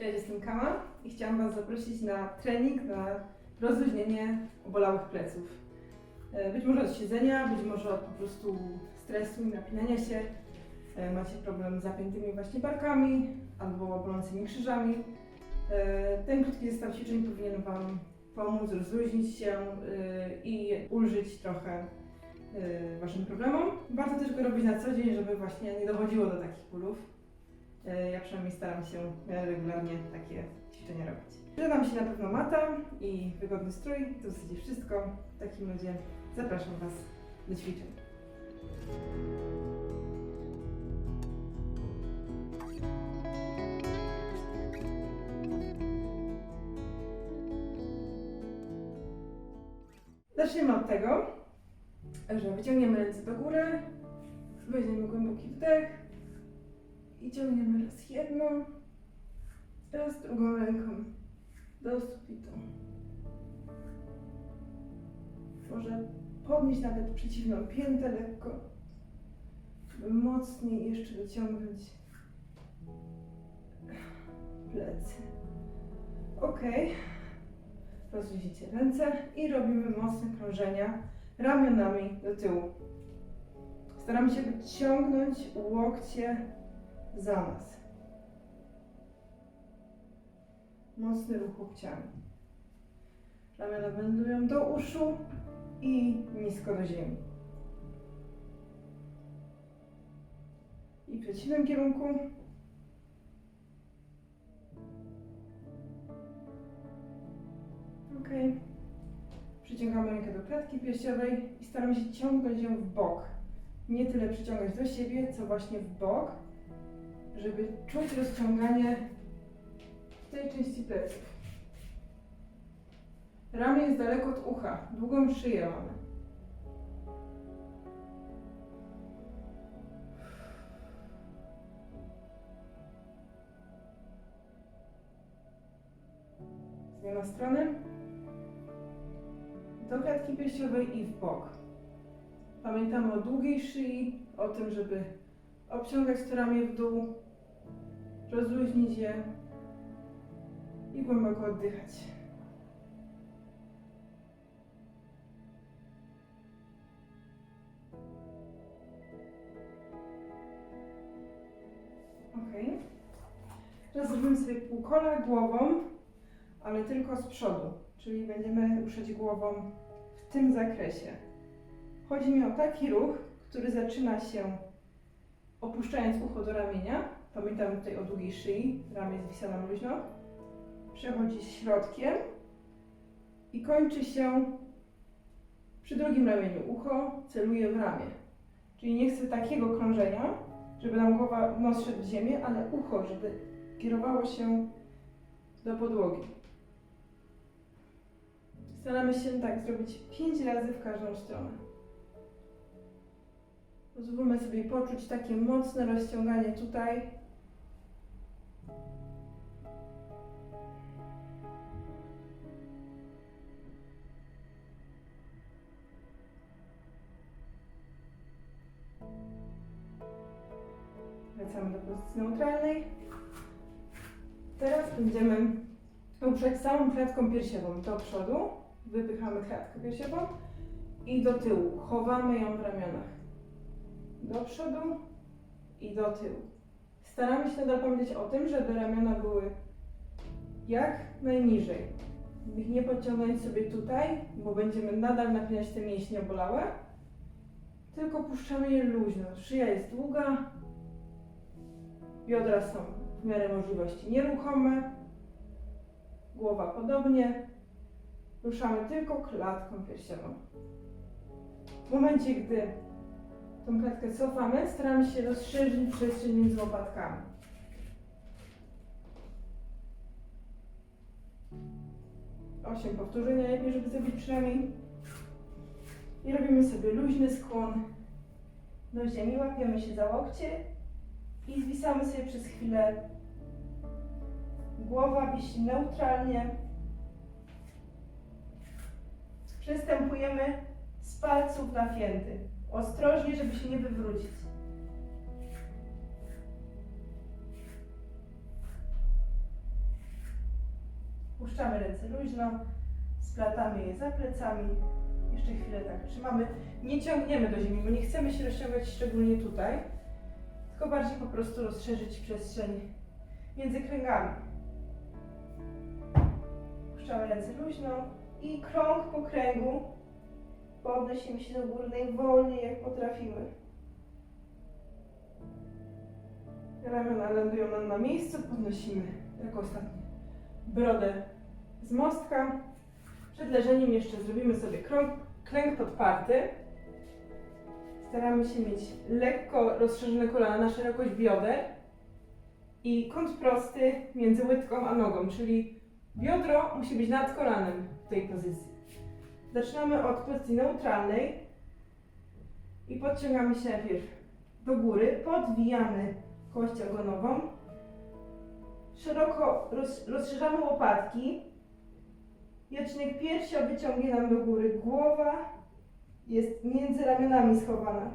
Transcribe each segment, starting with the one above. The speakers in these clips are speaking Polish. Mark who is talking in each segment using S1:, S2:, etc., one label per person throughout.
S1: Cześć, jestem Kama i chciałam Was zaprosić na trening na rozluźnienie obolałych pleców. E, Być może od siedzenia, być może od po prostu stresu i napinania się. E, Macie problem z zapiętymi właśnie barkami albo bolącymi krzyżami. E, Ten krótki zestaw ćwiczeń powinien Wam pomóc rozluźnić się i ulżyć trochę Waszym problemom. Warto też go robić na co dzień, żeby właśnie nie dochodziło do takich bólów. E, Ja przynajmniej staram się e, regularnie takie ćwiczenia robić. Przyda nam się na pewno mata i wygodny strój. To w zasadzie wszystko. W takim razie zapraszam Was do ćwiczeń. Zaczniemy od tego, że wyciągniemy ręce do góry, weźmiemy głęboki wdech, i ciągniemy raz jedną, raz drugą ręką do sufitu. Może podnieść nawet przeciwną piętę lekko, żeby mocniej jeszcze dociągnąć plecy. Ok. Rozluźnijcie ręce i robimy mocne krążenia ramionami do tyłu. Staramy się wyciągnąć łokcie za nas. Mocny ruch łokciami. Ramiona wędrują do uszu i nisko do ziemi. I w przeciwnym kierunku. Ok. Przyciągamy rękę do klatki piersiowej i staramy się ciągnąć ją w bok. Nie tyle przyciągać do siebie, co właśnie w bok, żeby czuć rozciąganie w tej części pleców. Ramię jest daleko od ucha, długą szyję mamy. Zmiana strony. Do klatki piersiowej i w bok. Pamiętamy o długiej szyi, o tym, żeby obciągać to ramię w dół, rozluźnić je i głęboko oddychać. Ok. Teraz zrobimy sobie półkola głową, ale tylko z przodu, czyli będziemy ruszać głową w tym zakresie. Chodzi mi o taki ruch, który zaczyna się opuszczając ucho do ramienia, pamiętamy tutaj o długiej szyi, ramię zwisa nam luźno, przechodzi środkiem i kończy się przy drugim ramieniu. Ucho celuje w ramię. Czyli nie chcę takiego krążenia, żeby nam głowa, nos szedł w ziemię, ale ucho, żeby kierowało się do podłogi. Staramy się tak zrobić 5 razy w każdą stronę. Pozwólmy sobie poczuć takie mocne rozciąganie tutaj. Neutralnej. Teraz będziemy ruszać całą klatką piersiową do przodu. Wypychamy klatkę piersiową i do tyłu. Chowamy ją w ramionach do przodu i do tyłu. Staramy się nadal pamiętać o tym, żeby ramiona były jak najniżej. Nie podciągnąć sobie tutaj, bo będziemy nadal napinać te mięśnie obolałe, tylko puszczamy je luźno. Szyja jest długa, biodra są w miarę możliwości nieruchome, głowa podobnie. Ruszamy tylko klatką piersiową. W momencie, gdy tą klatkę cofamy, staramy się rozszerzyć przestrzeń między łopatkami. Osiem powtórzeń najlepiej, żeby zrobić przynajmniej. I robimy sobie luźny skłon do ziemi, łapiemy się za łokcie i zwisamy sobie przez chwilę. Głowa wisi neutralnie. Przystępujemy z palców na pięty. Ostrożnie, żeby się nie wywrócić. Puszczamy ręce luźno, splatamy je za plecami. Jeszcze chwilę tak trzymamy. Nie ciągniemy do ziemi, bo nie chcemy się rozciągać szczególnie tutaj, tylko bardziej po prostu rozszerzyć przestrzeń między kręgami. Puszczamy ręce luźno i krąg po kręgu. Podnosimy się do góry najwolniej jak potrafimy. Ramiona lądują nam na miejscu, podnosimy jako ostatnie brodę z mostka. Przed leżeniem jeszcze zrobimy sobie krąg, klęk podparty. Staramy się mieć lekko rozszerzone kolana na szerokość bioder i kąt prosty między łydką a nogą, czyli biodro musi być nad kolanem w tej pozycji. Zaczynamy od pozycji neutralnej i podciągamy się najpierw do góry, podwijamy kość ogonową, szeroko roz, rozszerzamy łopatki i odcinek piersi wyciągnie nam do góry. Głowa jest między ramionami schowana.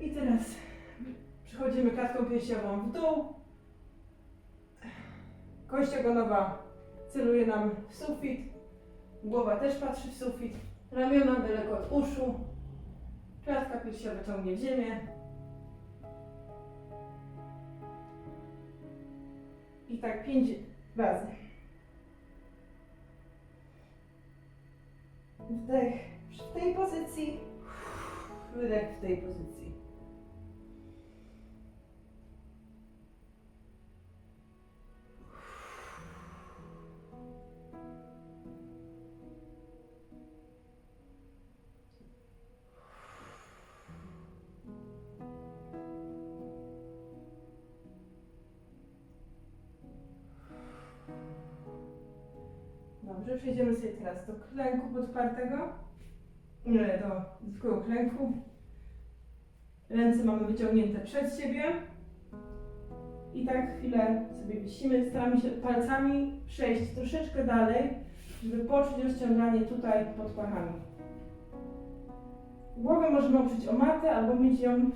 S1: I teraz przechodzimy klatką piersiową w dół. Kość ogonowa celuje nam w sufit. Głowa też patrzy w sufit. Ramiona daleko od uszu. Klatka piersiowa ciągnie w ziemię. I tak pięć razy. Wdech w tej pozycji, wydech w tej pozycji. Dobrze, przejdziemy sobie teraz do klęku podpartego. Nie, do zwykłego klęku. Ręce mamy wyciągnięte przed siebie. I tak chwilę sobie wisimy. Staramy się palcami przejść troszeczkę dalej, żeby poczuć rozciąganie tutaj pod pachami. Głowę możemy oprzeć o matę albo mieć ją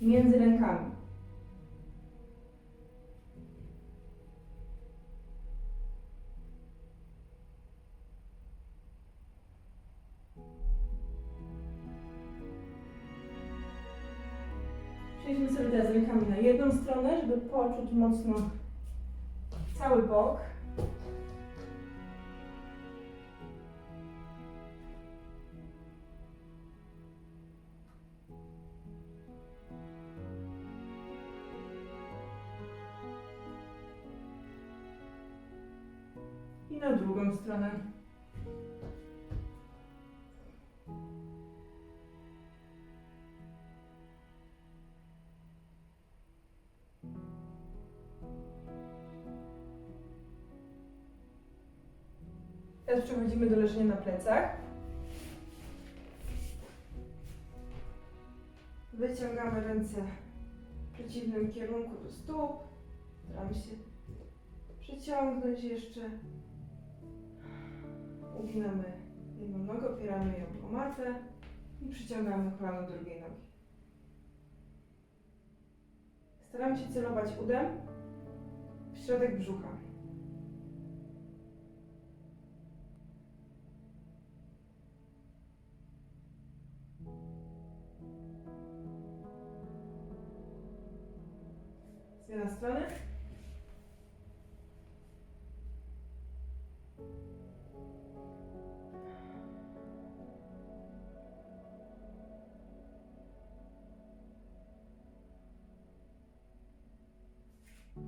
S1: między rękami. Przejdźmy sobie teraz rękami na jedną stronę, żeby poczuć mocno cały bok. I na drugą stronę. Teraz przechodzimy do leżenia na plecach. Wyciągamy ręce w przeciwnym kierunku do stóp. Staramy się przyciągnąć jeszcze. Uginamy jedną nogę, opieramy ją o matę i przyciągamy kolano drugiej nogi. Staramy się celować udem w środek brzucha. Zmiana strony.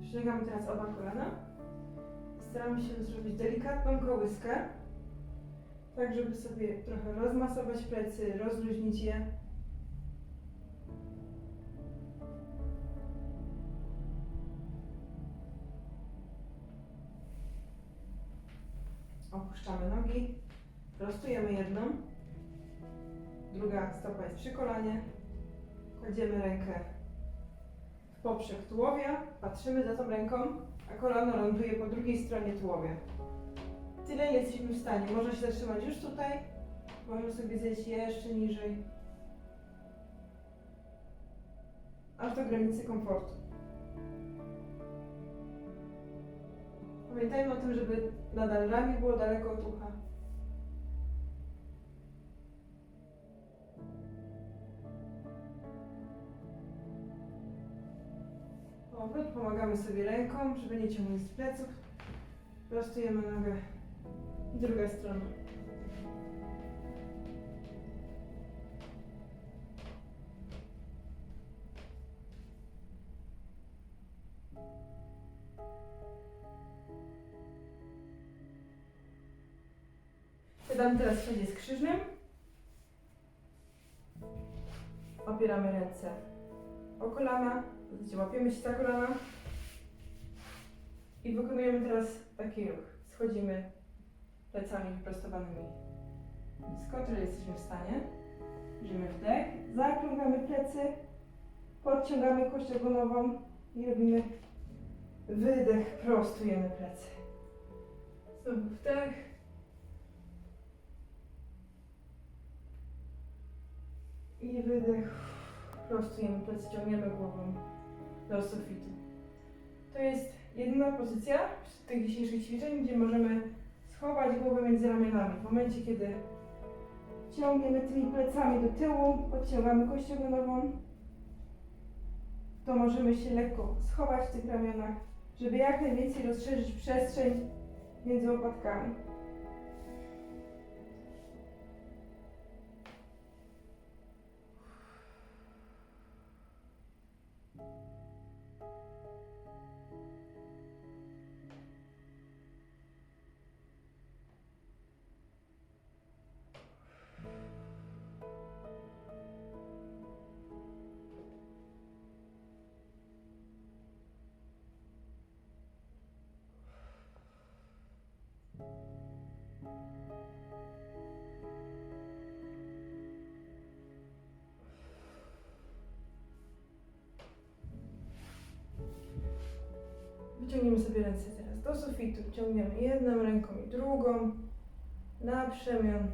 S1: Przyciągamy teraz oba kolana. Staramy się zrobić delikatną kołyskę, tak żeby sobie trochę rozmasować plecy, rozluźnić je. Opuszczamy nogi, prostujemy jedną, druga stopa jest przy kolanie, kładziemy rękę w poprzek tułowia, patrzymy za tą ręką, a kolano ląduje po drugiej stronie tułowia. Tyle jesteśmy w stanie. Można się zatrzymać już tutaj, możemy sobie zejść jeszcze niżej, aż do granicy komfortu. Pamiętajmy o tym, żeby nadal ramię było daleko od ucha. Obrót pomagamy sobie ręką, żeby nie ciągnąć z pleców. Prostujemy nogę. I druga strona. Siadamy teraz w siadzie skrzyżnym. Opieramy ręce o kolana, łapiemy się za kolana. I wykonujemy teraz taki ruch. Schodzimy plecami wyprostowanymi nisko, tyle jesteśmy w stanie. Bierzemy wdech, zakrągamy plecy, podciągamy kość ogonową i robimy wydech, prostujemy plecy. Znowu wdech. I wydech. Prostujemy plecy, ciągniemy głową do sufitu. To jest jedna pozycja z tych dzisiejszych ćwiczeń, gdzie możemy schować głowę między ramionami. W momencie, kiedy ciągniemy tymi plecami do tyłu, podciągamy kość ogonową, to możemy się lekko schować w tych ramionach, żeby jak najwięcej rozszerzyć przestrzeń między łopatkami. Wyciągniemy sobie ręce teraz do sufitu. Ciągniemy jedną ręką i drugą na przemian.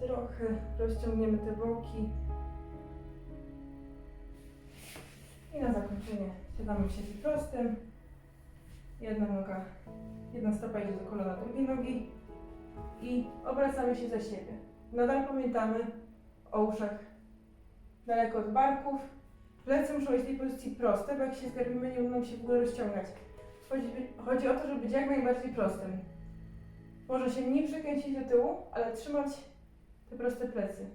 S1: Trochę rozciągniemy te boki. I na zakończenie siadamy w sieci prostym. Jedna noga, jedna stopa idzie do kolana drugiej nogi i obracamy się za siebie. Nadal pamiętamy o uszach daleko od barków. Plecy muszą być w tej pozycji proste, bo jak się zgarbimy, nie będą się w ogóle rozciągać. Chodzi, chodzi o to, żeby być jak najbardziej prostym. Może się nie przekręcić do tyłu, ale trzymać te proste plecy.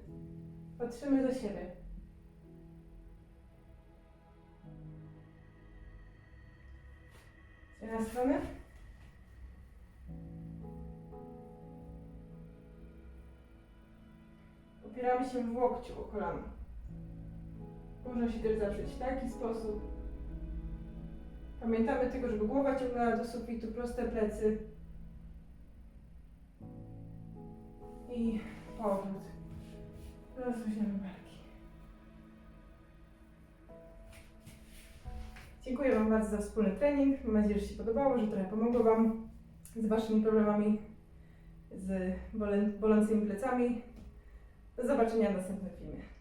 S1: Patrzymy za siebie. Z jednej strony. Opieramy się w łokciu o kolano. Można się też zaprzeć w taki sposób. Pamiętamy tylko, żeby głowa ciągnęła do sufitu, proste plecy. I powrót. Rozluźniamy barki. Dziękuję Wam bardzo za wspólny trening. Mam nadzieję, że się podobało, że trochę pomogło Wam z Waszymi problemami z bolącymi plecami. Do zobaczenia w następnym filmie.